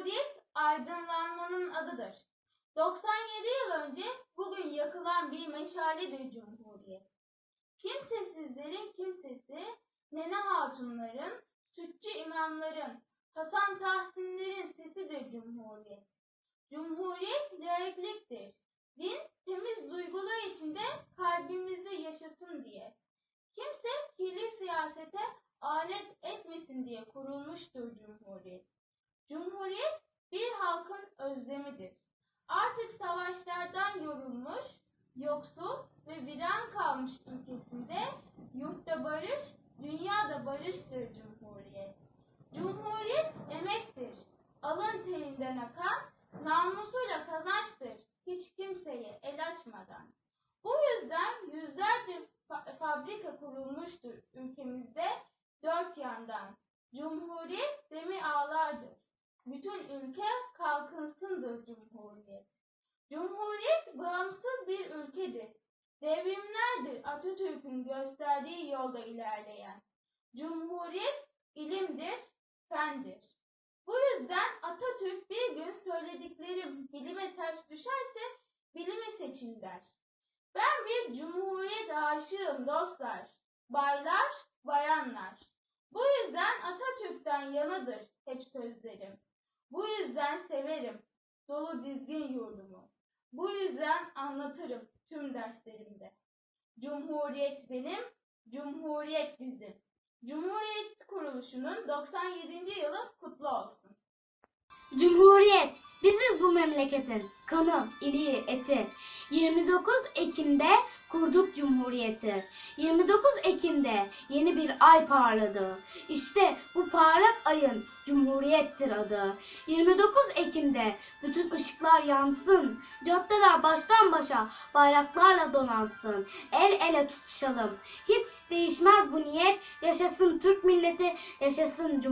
Cumhuriyet aydınlanmanın adıdır. 97 yıl önce bugün yakılan bir meşaledir Cumhuriyet. Kimsesizlerin kimsesi, Nene Hatunların, Sütçü imamların, Hasan Tahsinlerin sesidir Cumhuriyet. Cumhuriyet laikliktir. Din temiz duygular içinde kalbimizde yaşasın diye. Kimse kirli siyasete alet etmesin diye kurulmuştur Cumhuriyet. Cumhuriyet bir halkın özlemidir. Artık savaşlardan yorulmuş, yoksul ve viran kalmış ülkesinde yurtta barış, dünyada barıştır Cumhuriyet. Cumhuriyet emektir. Alın terinden akan, namusuyla kazançtır. Hiç kimseye el açmadan. Bu yüzden yüzlerce fa- fabrika kurulmuştur ülkemizde dört yandan. Cumhuriyet demi ağlardır. Bütün ülke kalkınsındır Cumhuriyet. Cumhuriyet bağımsız bir ülkedir. Devrimlerdir Atatürk'ün gösterdiği yolda ilerleyen. Cumhuriyet ilimdir, fendir. Bu yüzden Atatürk bir gün söylediklerim bilime ters düşerse bilimi seçin der. Ben bir cumhuriyet aşığım dostlar, baylar, bayanlar. Bu yüzden Atatürk'ten yanıdır hep sözlerim. Bu yüzden severim dolu dizgin yurdumu. Bu yüzden anlatırım tüm derslerimde. Cumhuriyet benim, Cumhuriyet bizim. Cumhuriyet kuruluşunun 97. yılı kutlu olsun. Cumhuriyet, biziz bu memleketin kanı, iliği, eti. 29 Ekim'de kurduk Cumhuriyeti. 29 Ekim'de yeni bir ay parladı. İşte bu parlak ayın Cumhuriyettir adı. 29 Ekim'de bütün ışıklar yansın. Caddeler baştan başa bayraklarla donansın. El ele tutuşalım. Hiç değişmez bu niyet. Yaşasın Türk milleti, yaşasın Cumhuriyet.